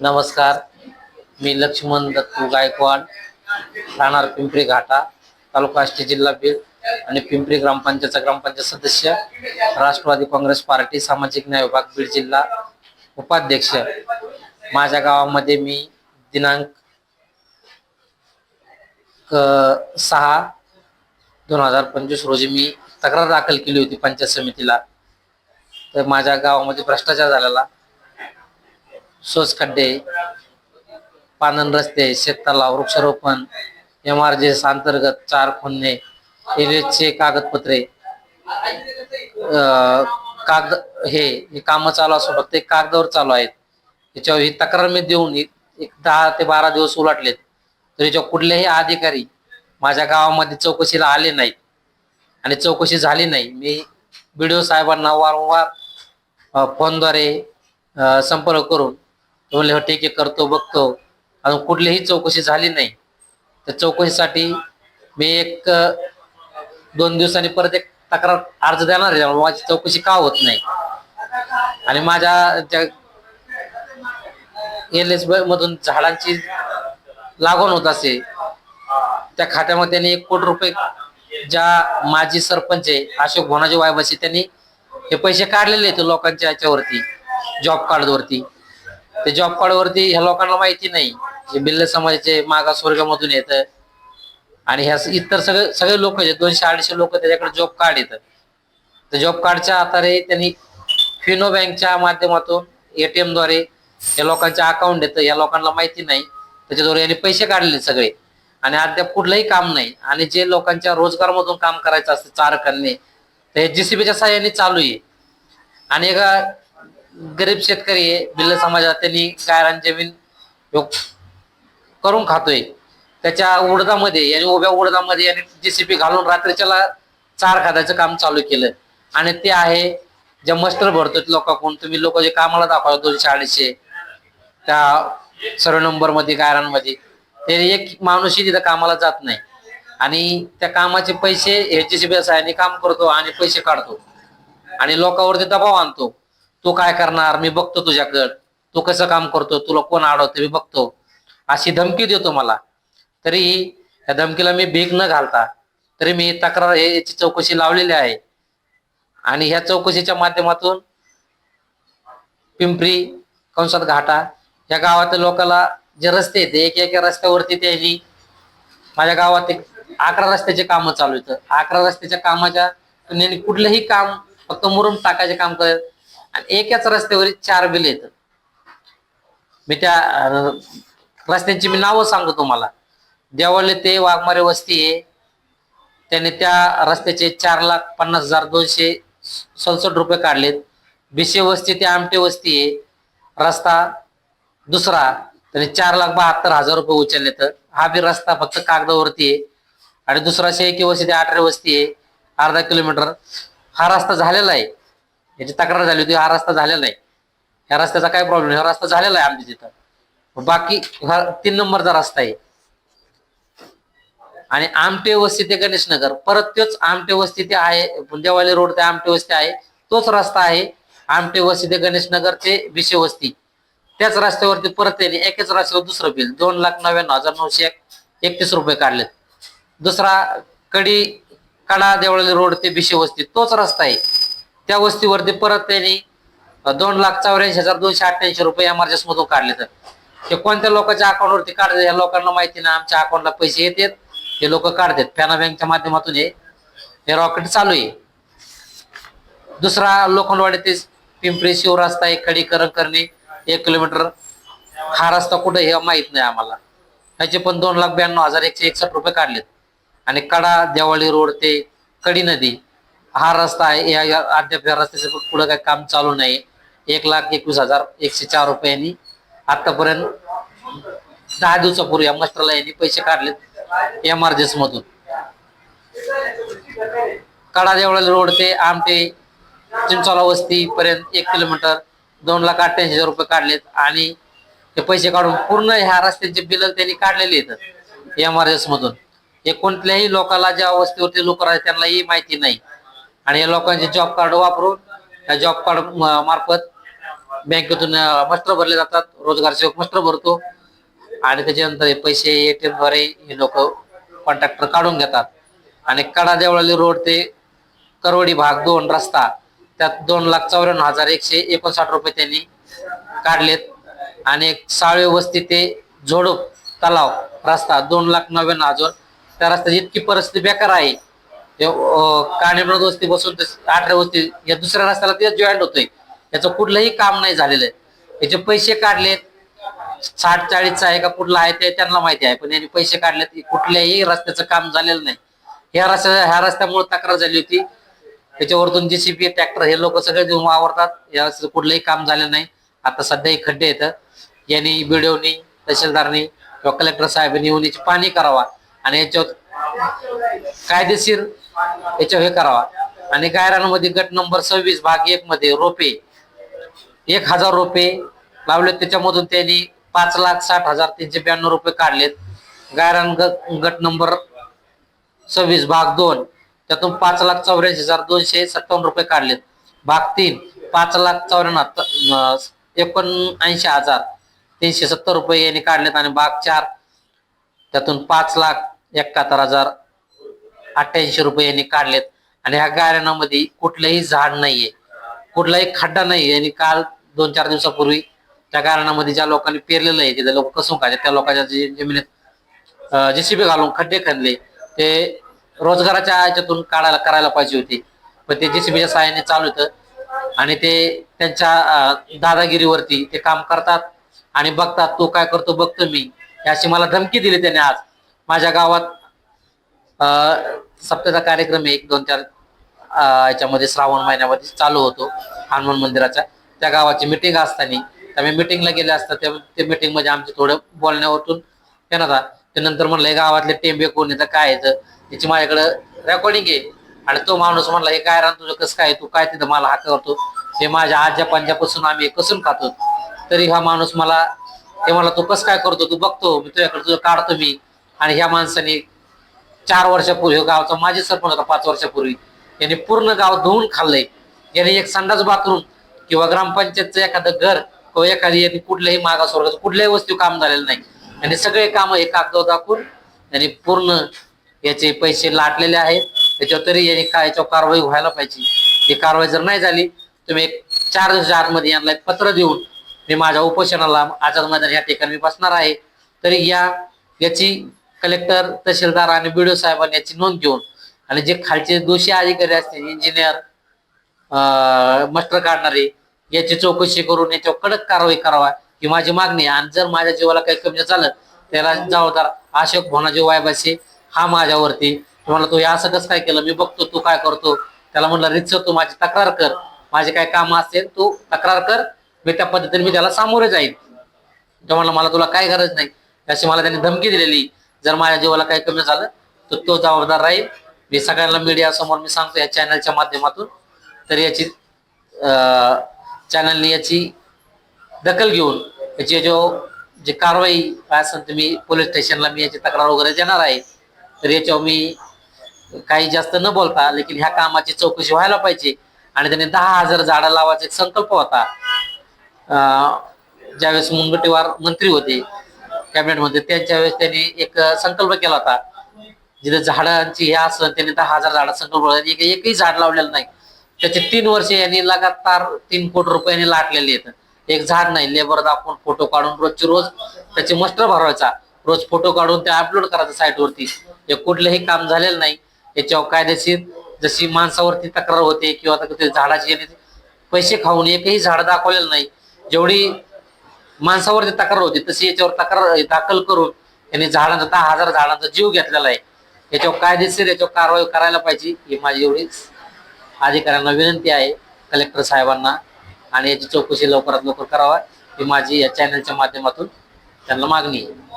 नमस्कार मी लक्ष्मण दत्तू गायकवाड राहणार पिंपरी घाटा तालुका आष्टी जिल्हा बीड आणि पिंपरी ग्रामपंचायतचा ग्रामपंचायत सदस्य राष्ट्रवादी काँग्रेस पार्टी सामाजिक न्याय विभाग बीड जिल्हा उपाध्यक्ष. माझ्या गावामध्ये मी दिनांक सहा दोन हजार पंचवीस रोजी मी तक्रार दाखल केली होती पंचायत समितीला. तर माझ्या गावामध्ये भ्रष्टाचार झालेला. सोस खड्डे पानन रस्ते शेततलाव वृक्षारोपण एम आर जे अंतर्गत चार खुन्ने चे कागदपत्रे कागद हे कामं चालू असून फक्त एक कागदावर चालू आहेत. याच्यावर ही तक्रार मी देऊन एक एक दहा ते बारा दिवस उलाटलेत. तर याच्यावर कुठलेही अधिकारी माझ्या गावामध्ये चौकशीला आले नाहीत आणि चौकशी झाली नाही. मी बीडीओ साहेबांना वारंवार फोनद्वारे संपर्क करून ते म्हणले हो ठीक आहे करतो बघतो. अजून कुठलीही चौकशी झाली नाही. त्या चौकशीसाठी मी एक दोन दिवसांनी परत एक तक्रार अर्ज देणार आहे. माझी चौकशी का होत नाही? आणि माझ्या त्या एल एस मधून झाडांची लागवण होत असे त्या खात्यामध्ये त्यांनी एक कोटी रुपये ज्या माजी सरपंच आहे अशोक भोनाजी वायबसी त्यांनी हे पैसे काढलेले आहेत लोकांच्या याच्यावरती जॉब कार्ड वरती ते जॉब कार्ड वरती ह्या लोकांना माहिती नाही. हे बिल्ल समाजाचे मागास वर्गामधून येत. आणि ह्या इतर सगळे सगळे लोक जे दोनशे अडीचशे लोक त्याच्याकडे जॉब कार्ड येतं. तर जॉब कार्डच्या आधारे त्यांनी फिनो बँकच्या माध्यमातून एटीएमद्वारे या लोकांच्या अकाउंट येतं या लोकांना माहिती नाही. त्याच्याद्वारे यांनी पैसे काढले सगळे. आणि अद्याप कुठलंही काम नाही. आणि जे लोकांच्या रोजगारमधून काम करायचं असतं चारकांनी तर हे जीसीबीच्या सहाय्याने चालू आहे. आणि एका गरीब शेतकरी आहे बिल्ल समाजात त्यांनी गायरान जमीन करून खातोय. त्याच्या उडदामध्ये याने उभ्या उडदामध्ये यांनी जीसीबी घालून रात्रीच्याला चार खाद्याचं काम चालू केलं. आणि ते आहे जे मस्टर भरतो लोकांकडून तुम्ही लोक जे कामाला दाखवा दोनशे अडीचशे त्या सर्व नंबरमध्ये गायरांमध्ये ते एक माणूसही तिथं कामाला जात नाही. आणि त्या कामाचे पैसे एचसीबी सहाय्याने काम करतो आणि पैसे काढतो. आणि लोकांवरती दबाव आणतो. तू काय करणार? मी बघतो तुझ्याकडं. तू कसं काम करतो? तुला कोण अडवतो मी बघतो. अशी धमकी देतो मला. तरीही या धमकीला मी भीक न घालता तरी मी तक्रार हे- याची चौकशी लावलेली आहे. आणि ह्या चौकशीच्या माध्यमातून पिंपरी कंसात घाटा या गावातील लोकांना जे रस्ते आहेत एक एका रस्त्यावरती त्यांनी माझ्या गावात एक अकरा रस्त्याचे काम चालू आहेत. अकरा रस्त्याच्या कामाच्या कुठलंही काम फक्त मुरुम टाकायचे काम करत आणि एकाच रस्त्यावर चार बिल येत. मी त्या रस्त्यांची मी नावं सांगतो तुम्हाला. देवळले ते वाघमारे वस्ती आहे. त्याने त्या रस्त्याचे चार लाख पन्नास हजार दोनशे सदसष्ट रुपये काढलेत. भिशे वस्ती ते आमटे वस्ती आहे. रस्ता दुसरा त्याने चार लाख बहात्तर हजार रुपये उचलले तर हा बी रस्ता फक्त कागदावरती आहे. आणि दुसरा शेकी वस्ती ते आठरे वस्ती आहे. अर्धा किलोमीटर हा रस्ता झालेला आहे. याची तक्रार झाली होती हा रस्ता झालेला आहे ह्या रस्त्याचा काय प्रॉब्लेम हा रस्ता झालेला आहे आमच्या तिथं. बाकी हा तीन नंबरचा रस्ता आहे. आणि आमटे वस्ती ते गणेश नगर परत तोच आमटे वस्ती ते आहे पुंजावाली रोड ते आमटे वस्ती आहे तोच रस्ता आहे. आमटे वस्ती ते गणेश नगर ते विषय वस्ती. त्याच रस्त्यावरती परत त्यांनी एकच रस्त्यावर दुसरं बिल. दोन लाख नव्याण्णव हजार नऊशे एकतीस रुपये काढलेत. दुसरा कडी कडा देवळाली रोड ते विषय वस्ती तोच रस्ता आहे. त्या वस्तीवरती परत त्यांनी दोन लाख चौऱ्याऐंशी हजार दोनशे अठ्ठ्याऐंशी रुपये एमआरजीएस मधून काढले तर. ते कोणत्या लोकांच्या अकाउंटवरती काढले या लोकांना माहिती ना आमच्या अकाउंटला पैसे येतात हे लोक काढतात. फॅना बँकच्या माध्यमातून हे हे रॉकेट चालू आहे. दुसरा लोखंडवाडी ते पिंपरी शिव रस्ता आहे खडीकरण करणे एक किलोमीटर हा रस्ता कुठे हे माहीत नाही आम्हाला. ह्याचे पण दोन लाख ब्याण्णव हजार एकशे एकसष्ट रुपये काढलेत. आणि कडा देवाळी रोड ते कडी नदी हा रस्ता आहे. या या अद्याप या रस्त्याचं पुढे काही काम चालू नाही. एक लाख एकवीस हजार एकशे चार रुपयांनी आतापर्यंत दहा दिवसापूर्वी या मस्टरला यांनी पैसे काढलेत एमआरजेस मधून. कडा देवळाला रोड ते आमटे चिंचोला वस्ती पर्यंत एक किलोमीटर दोन लाख अठ्ठ्याऐंशी हजार रुपये काढलेत आणि ते पैसे काढून पूर्ण ह्या रस्त्याचे बिल त्यांनी काढलेले आहेत एमआरएस मधून. हे कोणत्याही लोकाला ज्या वस्तीवरती लोक राहतात त्यांना ही माहिती नाही. आणि या लोकांचे जॉब कार्ड वापरून त्या जॉब कार्ड मार्फत बँकेतून मस्त्र भरले जातात. रोजगार सेवक मस्त्र भरतो. आणि त्याच्यानंतर हे पैसे एटीएमद्वारे हे लोक कॉन्ट्रॅक्टर काढून घेतात. आणि कडा देवळाली रोड ते करवडी भाग दोन रस्ता त्यात दोन लाख चौऱ्याण्णव हजार एकशे एकोणसाठ रुपये त्यांनी काढलेत. आणि एक साळवे वस्ती ते झोडप तलाव रस्ता दोन लाख नव्याण्णव हजार. त्या रस्त्याची इतकी परिस्थिती बेकार आहे. ते, वस्ती बसून ते आठऱ्या वस्ती या दुसऱ्या रस्त्याला ते जॉईंट होतोय. याचं कुठलंही काम नाही झालेलं आहे. याचे पैसे काढलेत. साठ चाळीसचा आहे का कुठला आहे ते त्यांना माहिती आहे पण यांनी पैसे काढलेत कुठल्याही रस्त्याचं काम झालेलं नाही. ह्या रस्त्या ह्या रस्त्यामुळे तक्रार झाली होती. त्याच्यावरतून जेसीबी ट्रॅक्टर हे लोक सगळे देऊन वावरतात. या रस्त्याचं कुठलंही काम झालं नाही. आता सध्या हे खड्डे येतं यांनी बीडीओनी तहसीलदारनी किंवा कलेक्टर साहेबांनी येऊन याची पाणी करावा. आणि याच्यावर कायदेशीर याच्यावर हे करावा. आणि गायरानमध्ये गट नंबर सव्वीस भाग एक मध्ये रोपे. एक हजार रुपये लावलेत. त्याच्यामधून त्यांनी पाच लाख साठ हजार तीनशे ब्याण्णव रुपये काढलेत. गायरान गट नंबर सव्वीस भाग दोन. त्यातून पाच लाख चौऱ्याऐंशी हजार दोनशे सत्तावन्न रुपये काढलेत. भाग तीन पाच लाख चौऱ्याण्णव एकोणऐंशी हजार तीनशे सत्तर रुपये यांनी काढलेत. आणि भाग चार त्यातून पाच लाख एकाहत्तर हजार अठ्ठ्याऐंशी रुपये यांनी काढलेत. आणि ह्या गार्डनामध्ये कुठलंही झाड नाहीये. कुठलाही खड्डा नाही आणि काल दोन चार दिवसापूर्वी त्या गार्डनामध्ये ज्या लोकांनी पेरलेलं आहे तिथे लोक कसून खातात. त्या लोकांच्या जे- जमिनीत जेसीबी घालून खड्डे खणले. ते रोजगाराच्या याच्यातून काढायला करायला पाहिजे होते. पण ते जेसीबीच्या सहाय्याने चालू होतं. आणि ते त्यांच्या दादागिरीवरती ते काम करतात आणि बघतात तो काय करतो बघतो मी. अशी मला धमकी दिली त्याने आज. माझ्या गावात अं, कार्यक्रम एक दोन चार याच्यामध्ये श्रावण महिन्यामध्ये चालू होतो हनुमान मंदिराचा. त्या गावाची मिटिंग असताना त्यामुळे मिटिंगला गेले असतात त्या ते मिटिंगमध्ये आमचे थोडं बोलण्यावरतून येणार होता. ते नंतर म्हणलं हे गावातले टेंबे कोण येतं काय येतं त्याची माझ्याकडं रेकॉर्डिंग आहे. आणि तो माणूस म्हणला हे काय रान तुझं कसं काय? तू काय तिथं मला हा करतो? हे माझ्या आजच्या पंजापासून आम्ही कसून खातो. तरी हा माणूस मला ते मला तू कसं काय करतो? तू बघतो मी तुझ्याकडे तुझं काढतो मी. आणि ह्या माणसाने चार वर्षापूर्वी गावचा माझी सरपंच होता पाच वर्षापूर्वी. यांनी पूर्ण गाव धुवून खाल्लंय. याने एक संडास बाथरूम किंवा ग्रामपंचायतचं एखादं घर किंवा एखादी यांनी कुठल्याही मागासवर्गाचं कुठल्याही वस्तू काम झालेलं नाही. आणि सगळे काम हे कागद दाखवून यांनी पूर्ण याचे पैसे लाटलेले आहेत. त्याच्यावर तरी यांनी काय याच्यावर कारवाई व्हायला पाहिजे. ही कारवाई जर नाही झाली तुम्ही एक चार दिवसाच्या आतमध्ये यांना एक पत्र देऊन मी माझ्या उपोषणाला आझाद मैदान या ठिकाणी मी बसणार आहे. तरी या याची कलेक्टर तहसीलदार आणि बीडीओ साहेबांनी याची नोंद घेऊन आणि जे खालचे दोषी अधिकारी असतील इंजिनियर मास्टर काढणारे याची चौकशी करून याच्यावर कडक कारवाई करावा ही माझी मागणी आहे. आणि जर माझ्या जीवाला काही कमी झालं त्याला जबाबदार अशोक भोनाजी वायबाशी हा माझ्यावरती. तुम्हाला तू हे असं कसं काय केलं? मी बघतो तू काय करतो? त्याला म्हणलं रितसर तू माझी तक्रार कर. माझे काय काम असेल तू तक्रार कर. मी त्या पद्धतीने मी त्याला सामोरे जाईल तो म्हणला मला तुला काय गरज नाही. अशी मला त्यांनी धमकी दिलेली. जर माझ्या जीवाला काही कमी झालं तर तो जबाबदार राहील. मी सगळ्यांना मीडिया समोर मी सांगतो या चॅनलच्या माध्यमातून. तर याची चॅनलने याची दखल घेऊन याची जो जी कारवाई काय असेल तर मी पोलीस स्टेशनला मी याची तक्रार वगैरे देणार आहे. तर याच्यावर मी काही जास्त न बोलता लेकिन ह्या कामाची चौकशी व्हायला पाहिजे. आणि त्यांनी दहा हजार झाडं लावायचा एक संकल्प होता. ज्यावेळेस मुनगटीवार मंत्री होते कॅबिनेटमध्ये त्यांच्या वेळेस त्यांनी एक संकल्प केला होता. जिथे झाडांची हे असं त्यांनी दहा हजार झाड संकल्प एक एकही झाड लावलेलं नाही. त्याचे तीन वर्ष यांनी लगातार तीन कोटी रुपयांनी लाटलेले आहेत. एक झाड नाही लेबर दाखवून फोटो काढून रोजचे रोज त्याचे मस्टर भरवायचा. रोज फोटो काढून ते अपलोड करायचा साईटवरती. हे कुठलंही काम झालेलं नाही. याच्यावर कायदेशीर जशी माणसावरती तक्रार होते किंवा ते झाडाची याने पैसे खाऊन एकही झाड दाखवलेलं नाही. जेवढी माणसावरती तक्रार होती तशी याच्यावर तक्रार दाखल करून यांनी झाडांचा दहा हजार झाडांचा जीव घेतलेला आहे. याच्यावर कायदेशीर याच्यावर कारवाई करायला पाहिजे ही माझी एवढी अधिकाऱ्यांना विनंती आहे कलेक्टर साहेबांना. आणि याची चौकशी लवकरात लवकर करावा ही माझी या चॅनलच्या माध्यमातून त्यांना मागणी आहे.